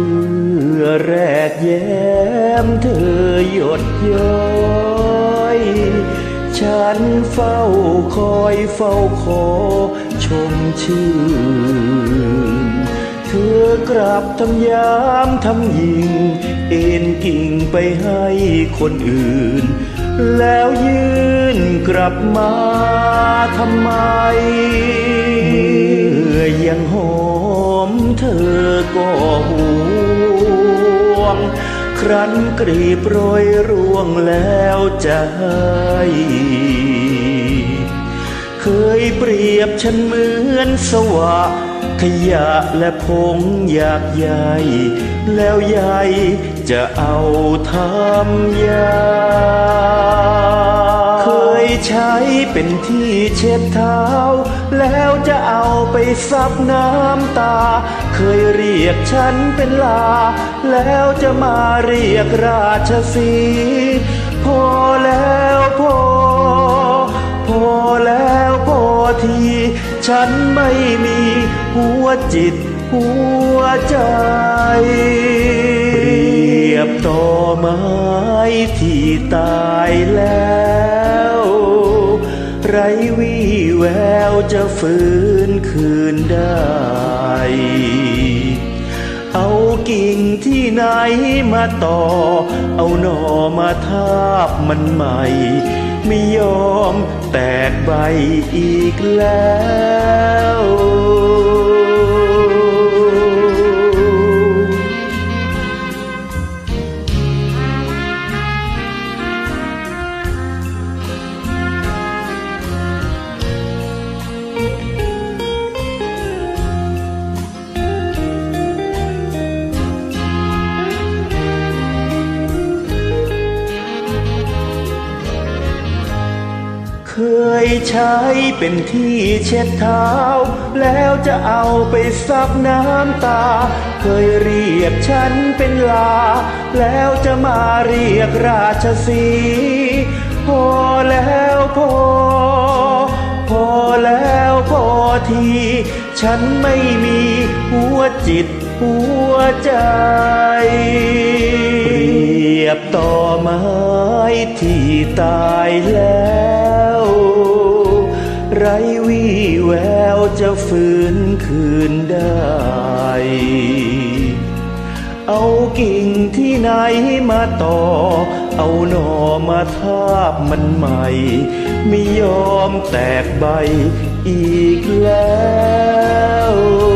มื่อแรกแย้มเธอหยดย้อย ฉันเฝ้าคอยเฝ้าขอชมชื่นเธอกลับทำยามทำยิง เอ็นกิ่งไปให้คนอื่น แล้วยืนกลับมาทำไม อยังหอมเธอก็ห่วง ครั้นกรีบโรยร่วงแล้วให้เคยเปรียบฉันเหมือนสวะขยะและผงอยากใยแล้วใยจะเอาทำยา เคยใช้เป็นที่เช็ดเท้า แล้วจะเอาไปซับน้ำตา เคยเรียกฉันเป็นลา แล้วจะมาเรียกราชสีพอแล้วพอ พอแล้วพอที ฉันไม่มีหัวจิตหัวใจ เปรียบต่อไม้ที่ตายแล้ว ไรวี่ แววจะฟื้นคืนได้ เอากิ่งที่ไหนมาต่อ เอาหน่อมาทาบมันใหม่ ไม่ยอมแตกใบอีกแล้ว ยใช้เป็นที่เช็ดเท้า แล้วจะเอาไปซับน้ำตา เคยเรียกฉันเป็นลา แล้วจะมาเรียกราชสีพอแล้วพอ พอแล้วพอที ฉันไม่มีหัวจิตหัวใจเปรียบต่อไม้ที่ตายแล้ว ไรวี่แววจะฟื้นคืนได้ เอากิ่งที่ไหนมาต่อ เอาหน่อมาทาบมันใหม่ ไม่ยอมแตกใบอีกแล้ว